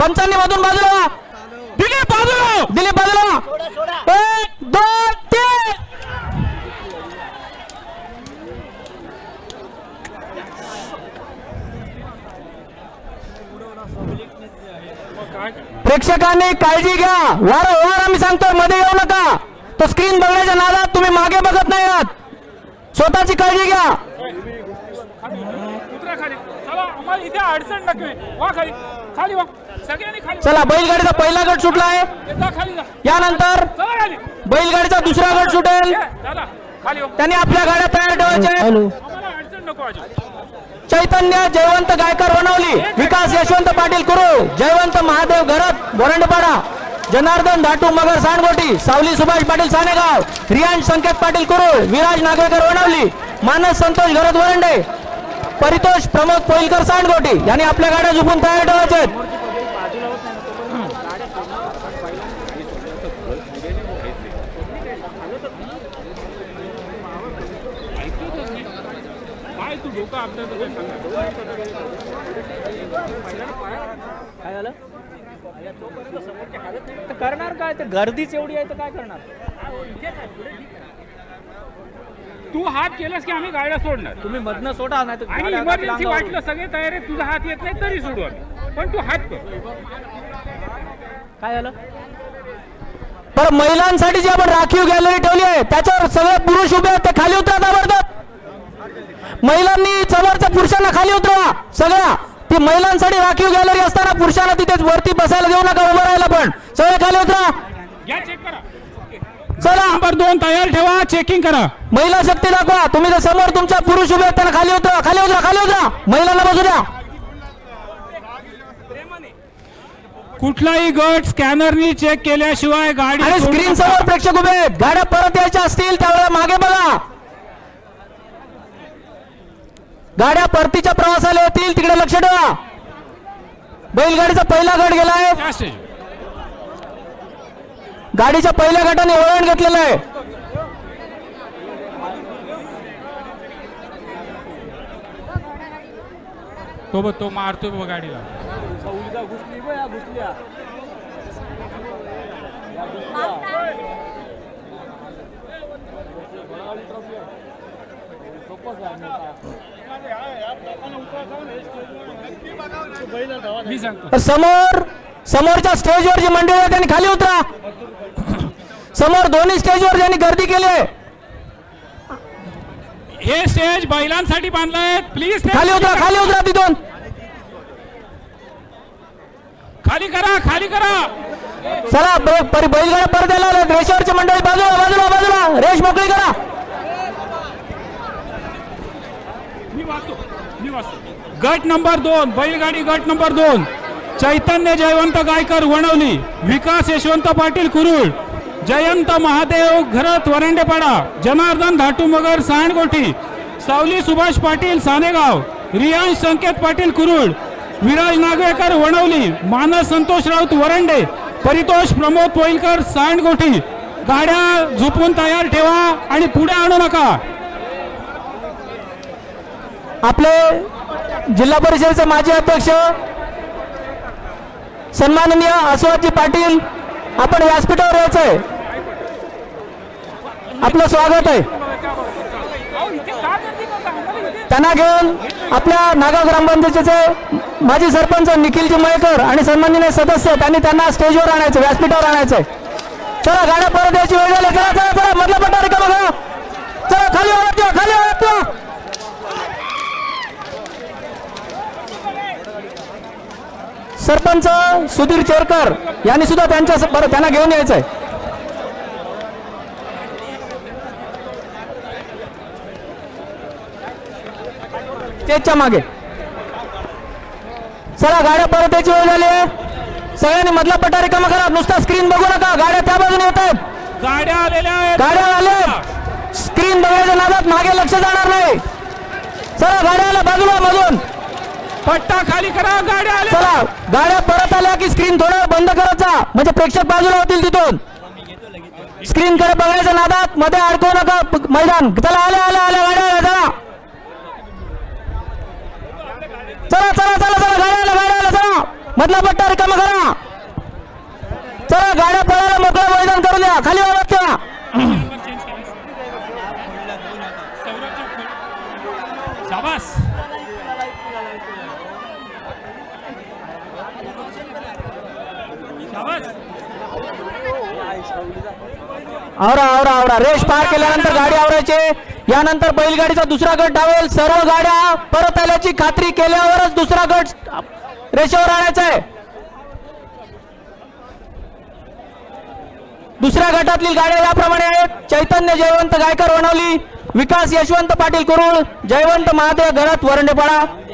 पंचांनी मधून बाजूला. व्हा. दिलीप बाजूला. दिलीप बाजूला. एक दोन तीन. प्रेक्षकांनी काळजी घ्या. वारंवार आम्ही सांगतोयमध्ये येऊ नका. तो स्क्रीन बघण्याच्या नादात तुम्ही मागे बघत नाही आहात. स्वतःची काळजी घ्या. इथे अडचण नको वा खाली. खाली वा. सगळ्यांनी खाली वा. चला बैलगाडीचा पहिला गट सुटला आहे. जा खाली जा. यानंतर चला खाली. बैलगाडीचा दुसरा गट सुटेल. ये, चला खाली वा. त्यांनी आपल्या गाड्या तयार ठेवायच्या आहेत. आम्हाला अडचण नको अजिबात चैतन्य जयवंत गायकर बनवली. विकास यशवंत पाटील कुरुळ जयवंत महादेव घरत बोरंडपाडा. जनार्दन धाटू मगर सांडगोटी. सावली सुभाष पाटील सानेगाव. रियांश संकेत पाटील कुरुळ विराज नागवेकर वणवली मानस संतोष घरत वरंडे परितोष प्रमोद पोईलकर सांडगोटी. यांनी आपल्या गाड्या झुपून तयार ठेवायचे काय झालं? करणार काय? ते गर्दीच एवढी आहे तर काय करणार? तू हात केलास की आम्ही गाड्या सोडणार. तुम्ही मधनं सोडा नाही तर आणि गाड्या इमर्जन्सी लांब वाटलं सगळे तयार आहे तुझा हात येत नाही तरी सोडू आम्ही. पण तू हात कर. काय झालं? बरं महिलांसाठी जी आपण राखीव गॅलरी ठेवली आहे त्याच्यावर सगळे पुरुष उभे आहेत ते खाली उतरा ताबडतोब महिलांनी समोरच्या पुरुषांना खाली उतरवा सगळ्या. ती महिलांसाठी राखीव गॅलरी असताना पुरुषांना तिथेच वरती बसायला देऊ नका उभं राहायला पण. सगळे खाली उतरा. घ्या चेक करा. चला. नंबर दोन तयार ठेवा चेकिंग करा. महिला शक्ती दाखवा. तुम्ही जर समोर तुमच्या पुरुष उभे आहेत त्यांना खाली उतरा. खाली उतरा खाली उतरा. महिलांना बसू द्या. कुठलाही गट स्कॅनरनी चेक केल्याशिवाय गाडी आणि सोडू स्क्रीन नका. समोर प्रेक्षक उभे आहेत. गाड्या परत यायच्या असतील त्यावेळेला मागे बघा. गाड्या परतीच्या प्रवासाला येतील तिकडे लक्ष ठेवा. बैलगाडीचा पहिला गट गेलाय. त्या गाडीच्या पहिल्या गटाने वळण घेतलेलं आहे. तो बघ तो मारतोय बघ गाडीला. मी सांगतो. तर समोर समोरच्या स्टेजवर जी मंडळी आहे त्यांनी खाली उतरा. समोर दोन्ही स्टेजवर ज्यांनी गर्दी केली आहे. हे स्टेज बैलांसाठी बांधलंय. प्लीज खाली उतरा खाली उतरा. तिथून. खाली करा खाली करा. चला ब- परी- बैलगाड्या परत यायला लागल्यात. रेषेवरची मंडळी बाजूला बाजूला बाजूला. रेष मोकळी करा. मी वाचतो मी वाचतो. गट नंबर दोन बैलगाडी गट नंबर दोन. चैतन्य जयवंत गायकर वणवली. विकास यशवंत पाटील कुरुळ. जयंत महादेव घरत वरंडेपाडा जनार्दन धाटू मगर सांडगोठी सावली सुभाष पाटील सानेगाव रियांश संकेत पाटील कुरुळ विराज नागवेकर वणवली मानस संतोष राऊत वरंडे परितोष प्रमोद पोईलकर सांडगोठी गाड्या झोपून तयार ठेवा आणि पुढे आणू नका. आपले जिल्हा परिषदेचे माजी अध्यक्ष सन्माननीय अस्वादजी पाटील आपण व्यासपीठावर यायचंय. आपलं स्वागत आहे. त्यांना घेऊन आपल्या नागाव ग्रामपंचायतीचे माजी सरपंच निखिलजी मयेकर आणि सन्माननीय सदस्य त्यांनी त्यांना स्टेजवर आणायचं व्यासपीठावर आणायचंय चला गाड्या परत यायची वेळ झाली. चला चला चला मधला पट्टा रिकामा करा. चला खाली वळत खाली वळत सरपंच सुधीर चेरकर यांनी सुद्धा त्यांच्या बरं त्यांना घेऊन यायचंय. स्टेजच्या मागे. चला गाड्या परत यायची वेळ झाली आहे. सगळ्यांनी मधला पट्टा रिकामा करा. नुसता स्क्रीन बघू नका. गाड्या त्या बाजूने येत आहेत. गाड्या आलेल्या आहेत. गाड्या आल्या स्क्रीन बघायच्या नादात मागे लक्ष जाणार नाही. चला गाड्या आल्या बाजूला मधून. पट्टा खाली करा. गाड्या चला गाड्या परत आल्या की स्क्रीन थोडा बंद करत जा म्हणजे प्रेक्षक बाजूला होतील तिथून. स्क्रीन कडे बघण्याच्या नादात मध्ये अडकवू नका. मैदान. चला आल्या आल्या आल्या गाड्या आल्या चला चला चला चला गाड्याला गाड्याला चला. मधला पट्टा रिकामा करा. चला गाड्या पळायला मोकळं मैदान करू द्या. खाली वाजत ठेवा. शाबास. आवरा आवरा आवरा. रेस पार केल्यानंतर गाडी आवरायचे. यानंतर बैलगाडीचा दुसरा गट धावेल सर्व गाड्या परत आल्याची खात्री केल्यावरच दुसरा गट रेषेवर आणायचा आहे. दुसऱ्या गटातील गाड्या याप्रमाणे आहेत. चैतन्य जयवंत गायकर वणवली. विकास यशवंत पाटील कुरुळ. जयवंत महादेव घरात वरंडेपाडा.